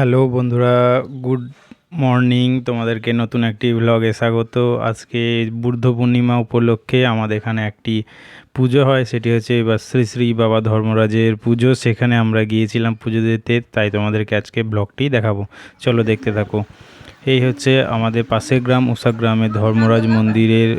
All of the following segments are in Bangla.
হ্যালো বন্ধুরা, গুড মর্নিং। তোমাদেরকে নতুন একটি ব্লগে স্বাগত। আজকে বুদ্ধ পূর্ণিমা উপলক্ষে আমাদের এখানে একটি পুজো হয়, সেটি হচ্ছে এবার শ্রী শ্রী বাবা ধর্মরাজের পুজো। সেখানে আমরা গিয়েছিলাম পুজো দিতে, তাই তোমাদেরকে আজকে ব্লগটি দেখাবো। চলো দেখতে থাকো। এই হচ্ছে আমাদের পাশের গ্রাম, উষা গ্রামে ধর্মরাজ মন্দিরের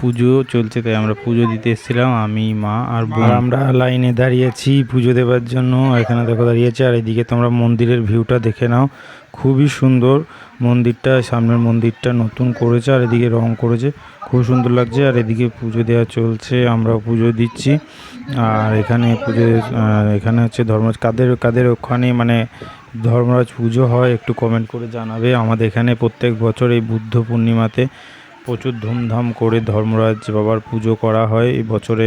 পুজো চলছে, তাই আমরা পুজো দিতে এসেছিলাম, আমি, মা আর আমরা লাইনে দাঁড়িয়েছি পুজো দেবার জন্য, এখানে দেখো দাঁড়িয়েছি আর এদিকে তোমরা মন্দিরের ভিউটা দেখে নাও, খুবই সুন্দর মন্দিরটা, সামনের মন্দিরটা নতুন করেছে, আর এদিকে রং করেছে খুব সুন্দর লাগছে, আর এদিকে পুজো দেওয়া চলছে আমরা পুজো দিচ্ছি। আর এখানে পুজো এখানে হচ্ছে ধর্মরাজ, কাদের কাদের ওখানে মানে ধর্মরাজ পুজো হয় একটু কমেন্ট করে জানাবে। আমাদের এখানে প্রত্যেক বছর এই বুদ্ধ পূর্ণিমাতে প্রচুর ধুমধাম করে ধর্মরাজ বাবার পুজো করা হয়। এই বছরে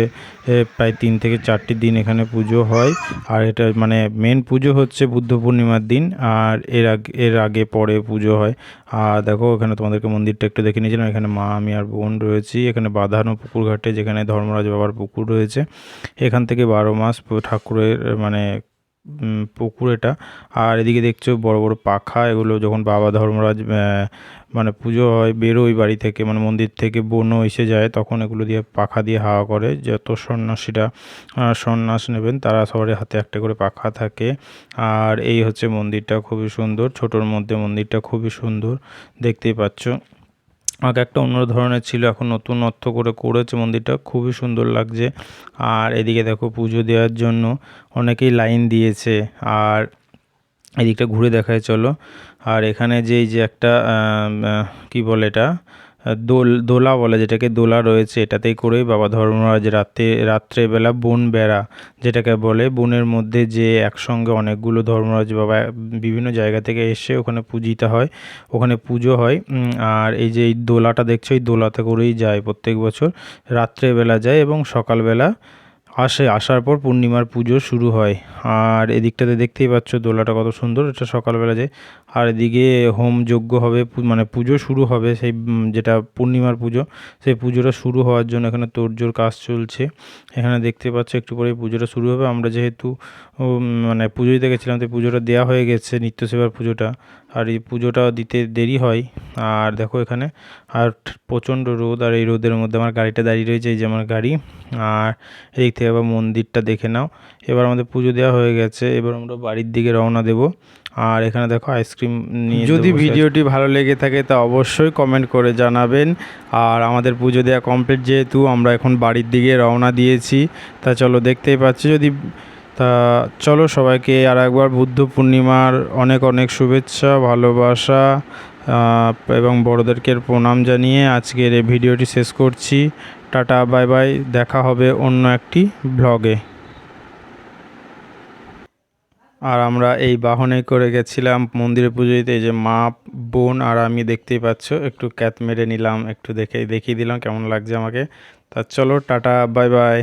প্রায় তিন থেকে চারটি দিন এখানে পুজো হয়। আর এটা মানে মেন পুজো হচ্ছে বুদ্ধ পূর্ণিমার দিন, আর এর আগে এর আগে পরে পুজো হয়। আর দেখো, এখানে তোমাদেরকে মন্দিরটা একটু দেখে নিয়েছিলাম। এখানে মা, আমি আর বোন রয়েছি। এখানে বাঁধানো পুকুর ঘাটে যেখানে ধর্মরাজ বাবার পুকুর রয়েছে। এখান থেকে বারো মাস ঠাকুরের মানে পুকুর এটা। আর এদিকে দেখছ বড় বড় পাখা, এগুলো যখন বাবা ধর্মরাজ মানে পুজো হয়, বেরোয় বাড়ি থেকে মানে মন্দির থেকে বনও এসে যায়, তখন এগুলো দিয়ে পাখা দিয়ে হাওয়া করে। যত সন্ন্যাসীরা সন্ন্যাস নেবেন, তারা সবারই হাতে একটা করে পাখা থাকে। আর এই হচ্ছে মন্দিরটা খুবই সুন্দর, ছোটোর মধ্যে মন্দিরটা খুবই সুন্দর, দেখতেই পাচ্ছ। আগে একটা অন্য ধরনের ছিল, এখন নতুন অর্থ করে করেছে মন্দিরটা, খুবই সুন্দর লাগছে। আর এদিকে দেখো পুজো দেওয়ার জন্য অনেকেই লাইন দিয়েছে, আর এদিকটা ঘুরে দেখায় চলো। আর এখানে যে যে একটা কি বলে এটা? দোল, দোলা বলে যেটাকে দোলা রয়েছে, এটাতেই করে বাবা ধর্মরাজ রাত্রে রাত্রেবেলা বন বেড়া, যেটাকে বলে বনের মধ্যে যে একসঙ্গে অনেকগুলো ধর্মরাজ বাবা বিভিন্ন জায়গা থেকে এসে ওখানে পূজিত হয়, ওখানে পুজো হয় আর এই যে এই দোলাটা দেখছ, এই দোলাতে করেই যায় প্রত্যেক বছর, রাত্রেবেলা যায় এবং সকালবেলা আসে, আসার পর পূর্ণিমার পুজো শুরু হয়। আর এদিকটাতে দেখতেই পাচ্ছ দোলাটা কত সুন্দর, এটা সকালবেলা যায় আর এদিকে হোম যজ্ঞ হবে মানে পুজো শুরু হবে সেই যেটা পূর্ণিমার পুজো, সেই পুজোটা শুরু হওয়ার জন্য এখানে তোড়জোড় কাজ চলছে। এখানে দেখতে পাচ্ছ একটু পরে পুজোটা শুরু হবে। আমরা যেহেতু মানে পুজো দিতে গেছিলাম তো পুজোটা দেওয়া হয়ে গেছে নিত্য সেবার পুজোটা। আর এই পুজোটা দিতে দেরি হয়। আর দেখো এখানে আর প্রচণ্ড রোদ আর এই রোদের মধ্যে আমার গাড়িটা দাঁড়িয়ে রয়েছে এই যে আমার গাড়ি। আর এদিক থেকে আবার মন্দিরটা দেখে নাও। এবার আমাদের পুজো দেওয়া হয়ে গেছে এবার আমরা বাড়ির দিকে রওনা দেব। আর এখানে দেখো আইসক্রিম নিয়ে যদি ভিডিওটি ভালো লেগে থাকে তা অবশ্যই কমেন্ট করে জানাবেন। আর আমাদের পুজো দেওয়া কমপ্লিট যেহেতু আমরা এখন বাড়ির দিকে রওনা দিয়েছি। তা চলো দেখতেই পাচ্ছি যদি তা চলো সবাইকে আর একবার বুদ্ধ পূর্ণিমার অনেক অনেক শুভেচ্ছা, ভালোবাসা এবং বড়োদেরকে প্রণাম জানিয়ে আজকের এই ভিডিওটি শেষ করছি। Tata, bye bye. দেখা হবে অন্য একটি ব্লগে। আর আমরা এই বাহনে করে গেছিলাম মন্দিরে পুজো দিতে এই যে মা বোন আর আমি দেখতেই পাচ্ছ, একটু ক্যাত মেরে নিলাম, একটু দেখে দেখিয়ে দিলাম কেমন লাগছে আমাকে। তা চলো, টাটা, বাই বাই।